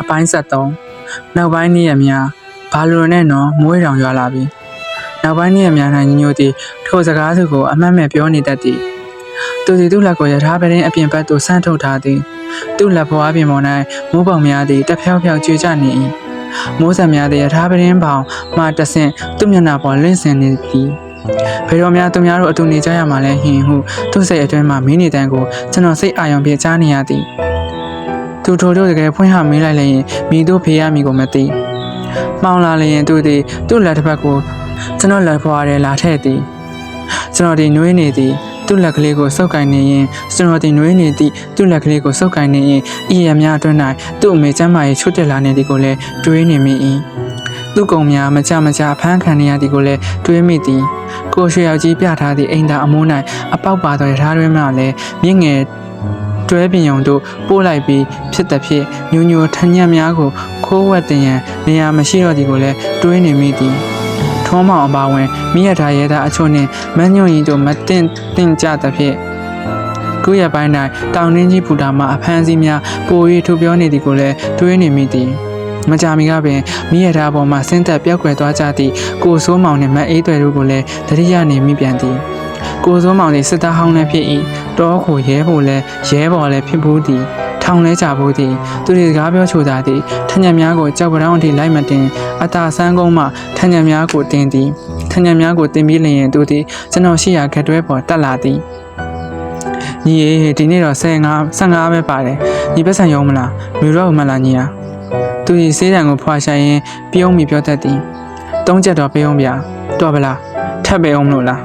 အပိုင်း73နောက်ပိုင်းနေ့ရက်များဘာလိုနဲ့နော်မွေးတောင်ရွာလာပြီနောက်ပိုင်းနေ့ရက်များ၌ညီညွတ်သည့်ထိုစကားစုကိုအမှတ်မဲ့ပြောနေတတ်သည်သူသည်သူ့လက်ကိုရထားပရင်အပြင်ဘက်သို့ဆန့်ထုတ်ထားသည်သူ့လက်ဘွားပြင်ပေါ်၌မိုးပေါင်များသည်တဖျောက်ဖျောက်ကျွေကြနေ၏မိုးစံများသည်ရထားပရင်ပေါင်မှတဆင့်သူ့မျက်နှာပေါ်လင့်စင်နေသည်ဖေတော်များသူများတို့အတူနေကြရမှာလဲဟင်ဟုသူ့စိတ်အတွင်းမှမင်းနေတန်းကိုကျွန်တော်စိတ်အာရုံဖြင့်ကြားနေရသည် သူထိုတို့တကယ်ဖွင့်ဟမေးလိုက်လျင်မိတို့ဖေးရမိကိုမသိ။မှောင်လာလျင်သူသည်သူ့လက်တစ်ဖက်ကိုကျွန်တော်လက်ဖွားရဲလာထည့်သည်။ကျွန်တော်ဒီနှွေးနေသည်သူ့လက်ကလေးကိုစုပ်ကိုင်နေရင်ကျွန်တော်ဒီနှွေးနေသည့်သူ့လက်ကလေးကိုစုပ်ကိုင်နေရင်ဤရများအတွင်း၌သူ့အမေချမ်းမာရေးချွတ်တက်လာနေသည်ကိုလည်းတွေးနေမိ၏။သူ့ကုံများမကြမကြဖမ်းခံနေရသည်ကိုလည်းတွေးမိသည်။ကိုရွှေယောက်ကြီးပြထားသည့်အိမ်သာအမိုး၌အပေါက်ပါသောရထားတွင်မှလည်းမြင့်ငယ် တွဲပြင်ုံတို့ပို့လိုက်ပြီးဖြစ်တဲ့ဖြစ်ညိုညိုထညက်များကိုခိုးဝက်တင်ရန်နေရာမရှိတော့သည်ကိုလည်းတွေးနေမိသည်ထုံးမောင်အပါဝင်မိရထားရဲသားအချို့နှင့်မန်းညွန့်ရင်တို့မတင်တင်ကြသဖြင့်ခုရက်ပိုင်း၌တောင်နှင်းကြီးပူတာမှအဖမ်းစီးများပို၍ထူပြောနေသည်ကိုလည်းတွေးနေမိသည်မကြမီကပင်မိရထားပေါ်မှဆင်းသက်ပြောက်ကွယ်သွားကြသည့်ကိုဆိုးမောင်နှင့်မအေးတွေတို့ကိုလည်းတတိယနေမိပြန်သည် ကိုစိုးမောင်သည်စစ်သားဟောင်းလည်းဖြစ်၏တောကိုရဲဖို့လည်းရဲဘော်လည်းဖြစ်ဘူးသည်ထောင်လဲကြဘူးသည်သူတွေစကားပြောချိုတာသည်ထညံများကိုကြောက်ပတောင်းအထိလိုက်မတင်အတာဆန်းကုန်းမှထညံများကိုတင်သည်ထညံများကိုတင်ပြီးလျင်သူသည်ကျွန်တော်ရှိရာခက်တွဲပေါ်တက်လာသည်ညီရေဒီနေ့တော့15 15ပဲပါတယ်ညီပတ်ဆံရုံမလားမြို့တော့မလားညီယာသူဒီစေးတံကိုဖွာရှာရင်ပြုံးမိပြောတတ်သည်သုံးချက်တော့ပြုံးပြတော့ဗလားထပ်ပဲအောင်မလို့လား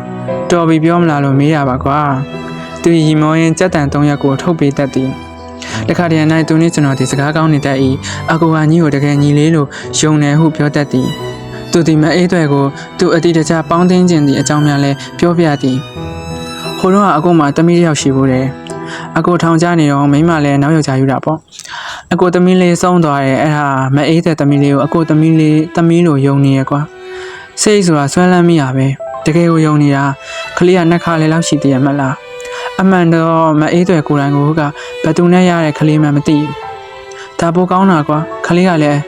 တော်ပြီပြောမလားလို့မေးရပါကွာသူရီမောရင်ကြက်တန်၃ရက်ကိုထုတ်ပေးတတ်သည်တခါတည်း၌သူနှင့်ကျွန်တော်ဒီစကားကောင်းနေတတ်၏အကူကညီကိုတကယ်ညီလေးလို့ယုံတယ်ဟုပြောတတ်သည်သူဒီမအေးတွေကိုသူအတိတကျပေါင်းသိမ်းခြင်းသည့်အကြောင်းများလဲပြောပြသည်ဟိုတော့အကူမှတမီးတစ်ယောက်ရှိဘူးတယ်အကူထောင်ချနေတော့မိန်းမလည်းနောက်ယောက်ျားယူတာပေါ့အကူသမီးလေးဆုံးသွားတယ်အဲ့ဒါမအေးတဲ့သမီးလေးကိုအကူသမီးလေးသမီးလိုယုံနေရကွာစိတ်ဆိုတာဆွဲလန်းမိရပဲ တကယ်ကိုယုံနေတာကလေးကနှစ်ခါလေလောက်ရှိသေးရမလားအမှန်တော့မအေးတွေကိုယ်တိုင်ကိုကဘသူနဲ့ရတဲ့ကလေးမှမသိဘူးဒါပိုကောင်းတာကွာကလေးကလည်း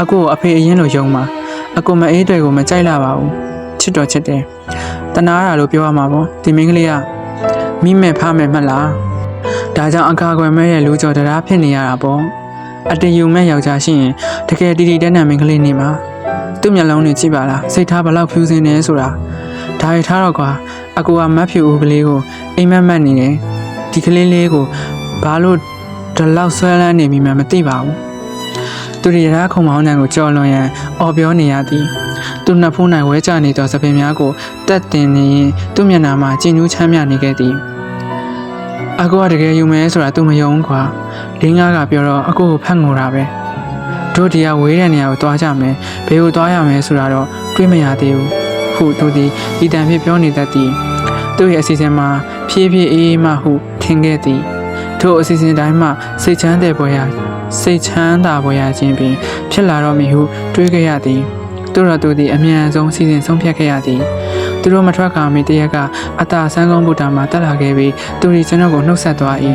အကိုကိုအဖေအရင်လိုယုံမှာအကိုမအေးတွေကိုမကြိုက်လာပါဘူးချစ်တော်ချစ်တယ်တနာရလို့ပြောရမှာပေါ့ဒီမင်းကလေးကမိမဲ့ဖားမဲ့မှတ်လားဒါကြောင့်အကာအကွယ်မဲ့ရဲ့လူကျော်တရားဖြစ်နေရတာပေါ့အတယူမဲ့ယောက်ျားရှိရင်တကယ်တီတီတက်နံမင်းကလေးနေမှာ သူ့မျက်လုံးတွေကြည့်ပါလားစိတ်ထားဘလောက်ဖြူစင်နေဆိုတာဒါရထားတော့ကွာအကူကမတ်ဖြူဦးကလေးကိုအိမ်မက်မက်နေတယ်ဒီကလေးလေးကိုဘာလို့ဒီလောက်ဆွဲလန်းနေမိမှမသိပါဘူးသူရရခုံမောင်းတန်ကိုကြော်လွန်ရန်အော်ပြောနေရသည်သူနှစ်ဖူး၌ဝဲကျနေသောသပင်များကိုတက်တင်နေရင်သူ့မျက်နှာမှာကျဉ်ကျူးချမ်းမြနေခဲ့သည်အကူကတကယ်ယူမယ်ဆိုတာသူမယုံကွာလင်းကားကပြောတော့အကူကိုဖတ်ငိုတာပဲ တို့ဒီကဝေးတဲ့နေရာကိုသွားကြမယ်ဘယ်ကိုသွားရမယ်ဆိုတာတော့တွေးမရသေးဘူးဟုသူသည်ဒီတန်ဖြင့်ပြောနေတတ်သည်သူ့ရဲ့အစီအစဉ်မှာဖြည်းဖြည်းအေးအေးမှဟုထင်ခဲ့သည်ထို့အစီအစဉ်တိုင်းမှစိတ်ချမ်းတဲ့ပွဲရာစိတ်ချမ်းသာပွဲရာခြင်းပင်ဖြစ်လာတော့မည်ဟုတွေးခဲ့ရသည်သူတော်သူသည်အမြန်ဆုံးစီစဉ်ဆုံးဖြတ်ခဲ့ရသည်သူတို့မထွက်ခါမီတရက်ကအတာဆန်းကုန်းဗုဒ္ဓမှာတက်လာခဲ့ပြီးသူသည်ကျွန်တော်ကိုနှုတ်ဆက်သွား၏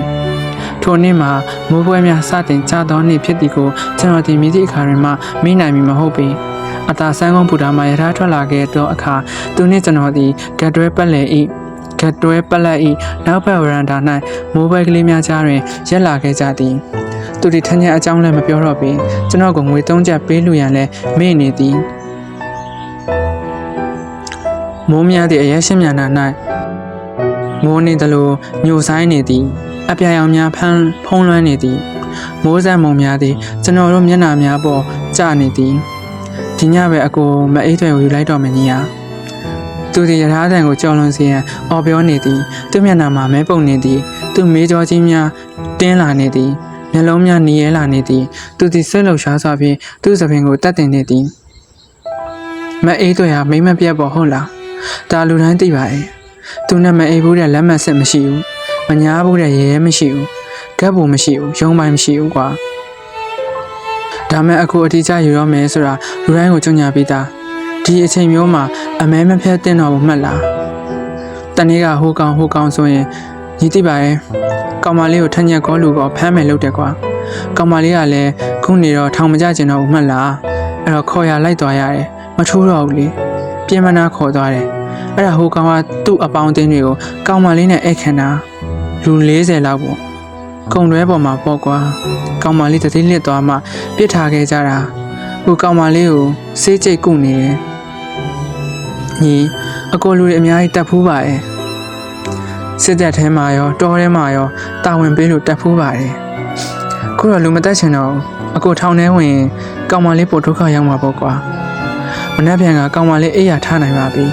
ထိုနေ့မှာမိုးပွဲများစတင်ကြသောနေ့ဖြစ်သည်ကိုကျွန်တော်ဒီမိသည့်အခါတွင်မှမိနိုင်မည်မဟုတ်ပေအတာဆန်းကုန်းဗုဒ္ဓမှာယထာထွက်လာခဲ့သောအခါသူနှင့်ကျွန်တော်သည်ကတ်တွဲပတ်လည်၏ကတ်တွဲပတ်လက်၏နောက်ဘက်ဝရန်တာ၌မိုးပွဲကလေးများကြားတွင်ရက်လာခဲ့ကြသည်သူဒီထညက်အကြောင်းလည်းမပြောတော့ပေကျွန်တော်ကငွေ၃ချက်ပေးလူရန်လည်းမေ့နေသည်မိုးများသည့်အရက်ရှင်းမြန်နာ၌ မိုးနေသလိုညိုဆိုင်နေသည်အပြာရောင်များဖမ်းဖုံးလွှမ်းနေသည်မိုးစံမုံများသည်ကျွန်တော်တို့မျက်နှာများပေါ်ကျနေသည်ဒီညပဲအကိုမအိတ်တွေကိုယူလိုက်တော့မကြီးဟာသူဒီရထားတန်ကိုကြော်လွန်စီရန်အော်ပြောနေသည်သူ့မျက်နှာမှာမဲပုံနေသည်သူ့မေးကြောကြီးများတင်းလာနေသည်မျက်လုံးများနီးရဲလာနေသည်သူသည်စိတ်လှုပ်ရှားစွာဖြင့်သူ့သပင်ကိုတတ်တင်နေသည်မအေးတွေဟာမိမ့်မပြတ်ပေါ်ဟုတ်လားဒါလူတိုင်းသိပါရဲ့ သူနဲ့မအေးဘူးတဲ့လက်မှတ်ဆက်မရှိဘူးမညာဘူးတဲ့ရဲရဲမရှိဘူးကပ်ဖို့မရှိဘူးရုံးပိုင်းမရှိဘူးကွာဒါမဲ့အခုအတိအကျယူရမယ်ဆိုတာလူတိုင်းကိုကြုံညာပြီးသားဒီအချိန်မျိုးမှာအမဲမဖြတ်တင်တော်ဘူးမှတ်လားတနေ့ကဟိုကောင်ဟိုကောင်ဆိုရင်ညီသိပါရဲ့ကောင်မလေးကိုထက်ညက်ကောလူကောဖမ်းမယ်လို့တယ်ကွာကောင်မလေးကလည်းခုနေတော့ထောင်မကြကျင်တော့ဘူးမှတ်လားအဲ့တော့ခေါ်ရလိုက်သွားရတယ်မထိုးတော့ဘူးလေပြင်မနာခေါ်သွားတယ် အဲ့ဒါဟိုကောင်ကသူ့အပေါင်းအသင်းတွေကိုကောင်မလေးနဲ့အိတ်ခံတာလူ40လောက်ပေါ့ကုံတွဲပေါ်မှာပေါ့ကွာကောင်မလေးတစ်သိန်းလစ်သွားမှပြစ်ထားခဲ့ကြတာဟိုကောင်မလေးကိုစေးကြိတ်ကုနေတယ်ညီအကိုလူတွေအများကြီးတက်ဖူးပါရဲ့စစ်တပ်ထဲမှာရောတောထဲမှာရောတာဝန်ပေးလို့တက်ဖူးပါတယ်ခုတော့လူမတက်ချင်တော့ဘူးအကိုထောင်ထဲဝင်ရင်ကောင်မလေးပို့ဒုက္ခရောက်မှာပေါ့ကွာမနှက်ပြန်ကကောင်မလေးအိပ်ရထားနိုင်ပါပြီ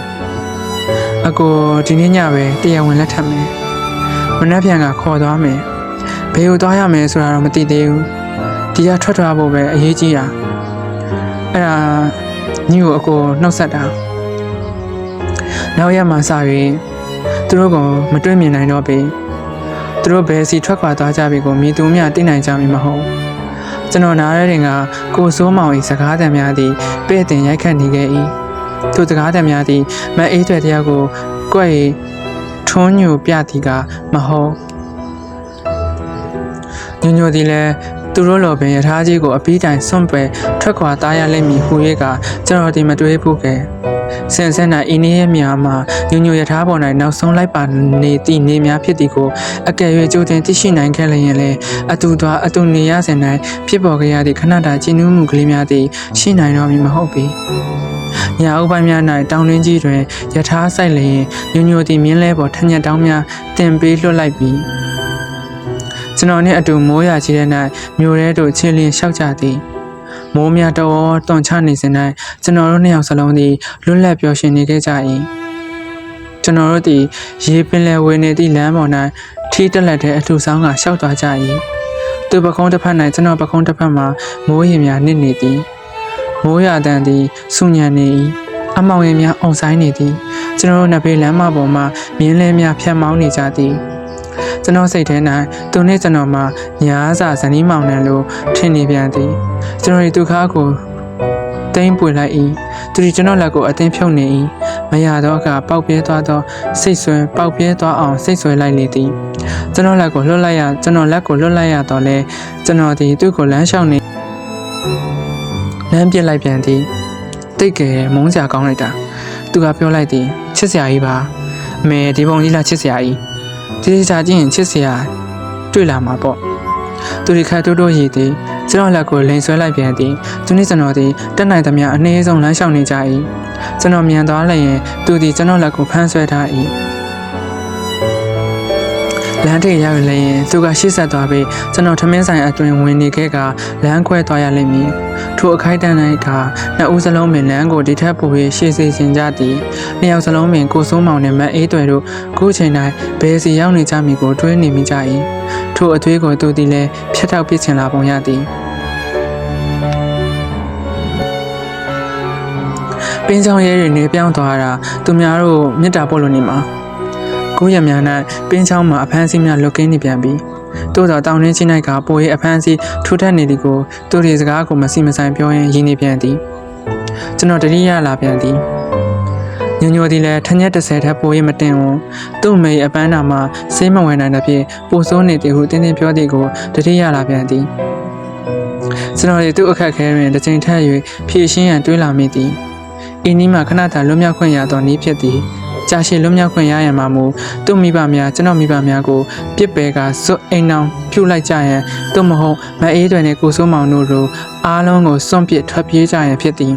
အကိုဒီနေ့ညပဲတရားဝင်လက်ထပ်မယ်မနှက်ပြန်ကခေါ်သွားမယ်ဘယ်ကိုသွားရမယ်ဆိုတာတော့မသိသေးဘူးဒီကထွက်သွားဖို့ပဲအရေးကြီးတာအဲ့ဒါညီကိုအကိုနှုတ်ဆက်တာနောက်ရက်မှစပြီးသူတို့ကမတွေ့မြင်နိုင်တော့ပြီသူတို့ဘယ်စီထွက်ခွာသွားကြပြီကိုမြည်သူမြသိနိုင်ကြမည်မဟုတ်ကျွန်တော်နားရတဲ့ကကိုစိုးမောင်၏စကားသံများသည်ပဲ့တင်ရိုက်ခတ်နေခဲ့၏ သူစကားသံများသည်မအေးတွေတယောက်ကိုကြွက်၏ထွန်းညူပြသည်ကမဟုတ်ညညိုသည်လည်းသူတို့လိုပင်ယထာကြီးကိုအပီးတိုင်စွန့်ပယ်ထွက်ခွာသားရလိမ့်မည်ဟူ၍ကကျွန်တော်ဒီမတွေးဘူးကဲစင်စင်၌အင်းနေရဲ့မြာမှာညညိုယထာပေါ်၌နောက်ဆုံးလိုက်ပါနေသည့်နေများဖြစ်သည်ကိုအကယ်၍ကြိုတင်သိရှိနိုင်ခဲ့လျင်လည်းအတူသွားအတူနေရစဉ်၌ဖြစ်ပေါ်ခဲ့ရသည့်ခဏတာကျဉ်းနှမှုကလေးများသည်ရှိနိုင်တော့မည်မဟုတ်ပေ။ ညာဥပိုင်းများ၌တောင်တွင်းကြီးတွင်ယထာဆိုင်လျင်ညညိုသည်မြင်းလဲပေါ်ထညက်တောင်းများတင်ပေးလွှတ်လိုက်ပြီးကျွန်တော်နှင့်အတူမိုးရကြီးတဲ့၌မြို့ရဲတို့ချင်းလင်းလျှောက်ကြသည်။မိုးများတော်တွန်ချနေစဉ်၌ကျွန်တော်တို့နှစ်ယောက်စလုံးသည်လွတ်လပ်ပျော်ရွှင်နေခဲ့ကြ၏။ကျွန်တော်တို့သည်ရေပင်လယ်ဝင်နေသည့်လမ်းပေါ်၌ထီးတက်လက်တဲ့အထူဆောင်ကရှောက်သွားကြ၏။သူပကုံးတစ်ဖက်၌ကျွန်တော်ပကုံးတစ်ဖက်မှာမိုးရင်များနစ်နေသည်။ မိုးရတန်သည်ဆူညံနေ၏။အမောင်ရင်များအုံဆိုင်နေသည်။ကျွန်တော်တို့နှစ်ဖေးလမ်းမပေါ်မှာမြင်းလဲများဖြတ်မောင်းနေကြသည်။ကျွန်တော်စိတ်ထဲ၌သူနှင့်ကျွန်တော်မှာညာစာဇနီးမောင်နှံလိုထင်နေပြန်သည်ကျွန်တော်ဒီဒုက္ခကိုတိမ့်ပွေလိုက်၏သူဒီကျွန်တော်လက်ကိုအသင်းဖြုတ်နေ၏မရတော့အခါပေါက်ပြဲသွားသောစိတ်ဆွဲပေါက်ပြဲသွားအောင်စိတ်ဆွဲလိုက်လေသည်ကျွန်တော်လက်ကိုလွတ်လိုက်ရကျွန်တော်လက်ကိုလွတ်လိုက်ရတော့လဲကျွန်တော်ဒီသူ့ကိုလမ်းလျှောက်နေ လမ်းပြစ်လိုက်ပြန်သည်တိတ်ကယ်မုန်းစရာကောင်းလိုက်တာသူကပြောလိုက်သည်ချစ်စရာကြီးပါအမေဒီပုံကြီးလားချစ်စရာကြီးဒီဒီချာချင်းချစ်စရာတွေ့လာမှာပေါ့သူဒီခါတိုးတိုးရည်သည်ကျွန်တော်လက်ကိုလိန်ဆွဲလိုက်ပြန်သည်သူနှင့်ကျွန်တော်သည်တက်နိုင်သမျှအနည်းဆုံးလမ်းလျှောက်နေကြ၏ကျွန်တော်မြန်သွားလျင်သူသည်ကျွန်တော်လက်ကိုဖမ်းဆွဲထား၏ လမ်းထိပ်ရောက်လျင်သူကရှေ့ဆက်သွားပြီးကျွန်တော်ထမင်းဆိုင်အတွင်ဝင်နေခဲ့ကလမ်းခွဲသွားရလိမ့်မည်ထိုအခိုက်အတန့်၌ကနှစ်ဦးစလုံးပင်လမ်းကိုဒီထက်ပိုပြီးရှေ့စေခြင်းကြသည်နှစ်ယောက်စလုံးပင်ကိုစိုးမောင်နှင့်မအေးတွေတို့ခုချိန်၌ဘယ်စီရောက်နေကြမည်ကိုတွေးနေမိကြ၏ထိုအသွေးကိုသူသည်လည်းဖျက်ထောက်ပစ်ချင်လာပုံရသည်ပင်းချောင်းရဲတွေနေပြောင်းသွားတာသူများတို့မေတ္တာပို့လို့နေမှာ ကိုရများ၌ပင်းချောင်းမှာအဖမ်းဆီးများလွတ်ကင်းနေပြန်ပြီတိုးတော့တောင်ရင်းချင်း၌ကပိုရေးအဖမ်းဆီးထူထပ်နေသည်ကိုသူတွေစကားကိုမစီမဆိုင်ပြောရင်ရင်းနေပြန်သည်ကျွန်တော်တတိယလာပြန်သည်ညညိုသည်လည်းထညက်30ထက်ပိုရေးမတင်ဝန်သူ့မေအပန်းနာမှာစေးမဝင်နိုင်တဲ့ဖြင့်ပိုဆိုးနေသည်ဟုတင်းတင်းပြောသည်ကိုတတိယလာပြန်သည်ကျွန်တော်တို့သူ့အခက်ခဲတွင်တစ်ချိန်ထပ်၍ဖြည့်ရှင်းရန်တွေးလာမိသည်အင်းနီးမှာခဏတာလွတ်မြောက်ခွင့်ရသောနည်းဖြစ်သည် ကြာရှည်လွတ်မြောက်ခွင့်ရရန်မှာမူသူ့မိဘများကျွန်တော်မိဘများကိုပြစ်ပယ်ကစွတ်အိမ်အောင်ပြုတ်လိုက်ကြရန်သို့မဟုတ်မအေးတွေနဲ့ကိုစိုးမောင်တို့လိုအားလုံးကိုစွန့်ပစ်ထွက်ပြေးကြရန်ဖြစ်သည်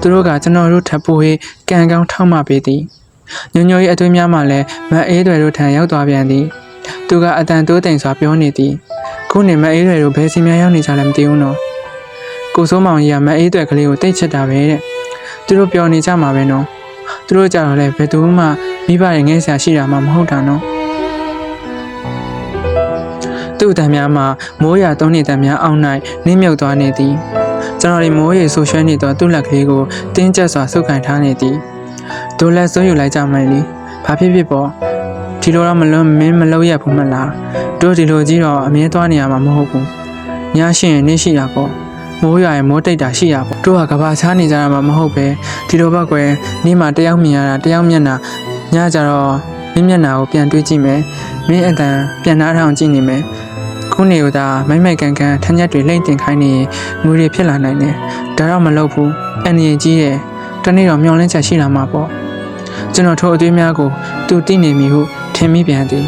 သူတို့ကကျွန်တော်တို့ထပ်ဖို့ဟေးကံကောင်းထောက်မှပေးသည်ညညို၏အသွေးများမှလည်းမအေးတွေတို့ထံရောက်သွားပြန်သည်သူကအတန်တိုးတိမ်စွာပြောနေသည်ခုနေမအေးတွေတို့ဘယ်စီများရောက်နေကြလဲမသိဘူးနော်ကိုစိုးမောင်ကြီးကမအေးတွေကလေးကိုတိတ်ချစ်တာပဲတဲ့သူတို့ပြောနေကြမှာပဲနော် သူတို့ကြတော့လေဘယ်သူမှမိဘရဲ့ငဲဆရာရှိတာမှမဟုတ်တာနော်သူ့အတန်များမှာမိုးရသုံးနေတန်များအောင်း၌နင်းမြုပ်သွားနေသည်ကျွန်တော်ဒီမိုးရေဆူရွှဲနေသောသူ့လက်ကလေးကိုတင်းကျပ်စွာဆုပ်ကန်ထားနေသည်ဒိုလက်စိုးယူလိုက်ကြမယ်လေဘာဖြစ်ဖြစ်ပေါ့ဒီလိုတော့မလွန်မင်းမလုပ်ရဘူးမလားတို့ဒီလိုကြီးတော့အမြဲသွားနေရမှာမဟုတ်ဘူးညရှိရင်နေရှိတာပေါ့ မိုးရွာရင်မိုးတိတ်တာရှိရပေါ့တို့ကကဘာချားနေကြတာမှမဟုတ်ပဲဒီလိုဘက်ကွယ်နေ့မှတယောက်မြင်ရတာတယောက်မျက်နှာညကြတော့မင်းမျက်နှာကိုပြန်တွေးကြည့်မယ်မင်းအတန်ပြန်နှားထောင်ကြည့်နေမယ်ခုနေကသာမိုက်မိုက်ကန်ကန်ထက်ညက်တွေလိမ့်တင်ခိုင်းနေရင်ငွေတွေဖြစ်လာနိုင်တယ်ဒါတော့မလုပ်ဘူးအန်ရင်ကြီးတယ်တနေ့တော့မျောလင်းချက်ရှိလာမှာပေါ့ကျွန်တော်ထိုအသွေးများကိုသူသိနေပြီဟုထင်မိပြန်သည်